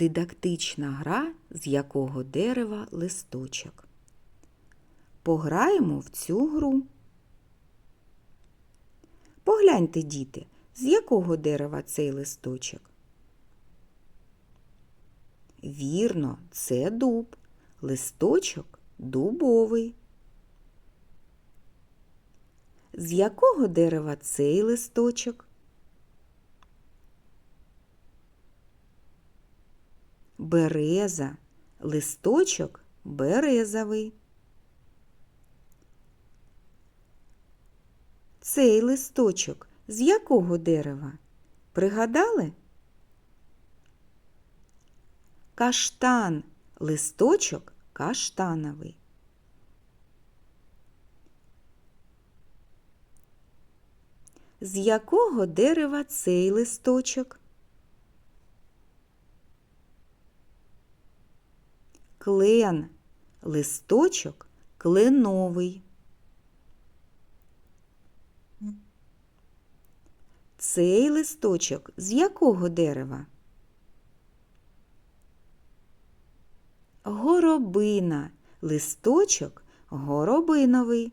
Дидактична гра, з якого дерева листочок. Пограємо в цю гру. Погляньте, діти, з якого дерева цей листочок? Вірно, це дуб. Листочок дубовий. З якого дерева цей листочок? Береза. Листочок березовий. Цей листочок з якого дерева? Пригадали? Каштан. Листочок каштановий. З якого дерева цей листочок? Клен. Листочок кленовий. Цей листочок з якого дерева? Горобина. Листочок горобиновий.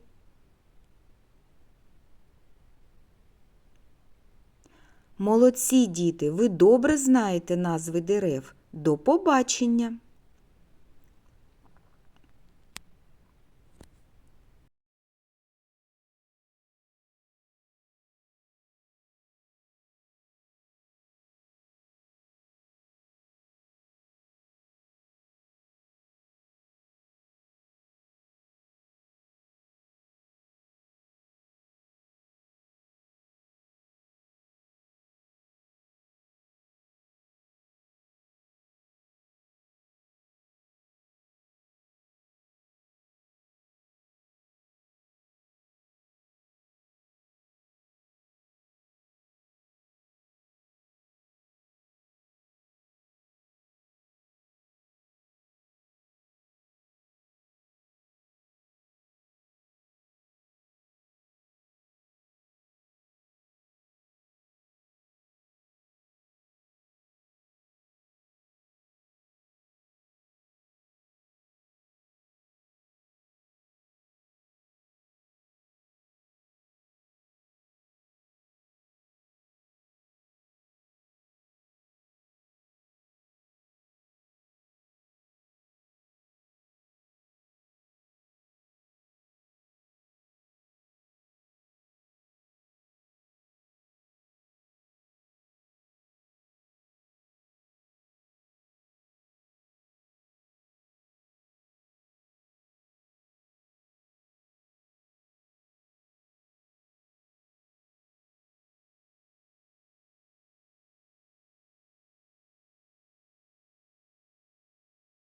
Молодці діти, ви добре знаєте назви дерев. До побачення!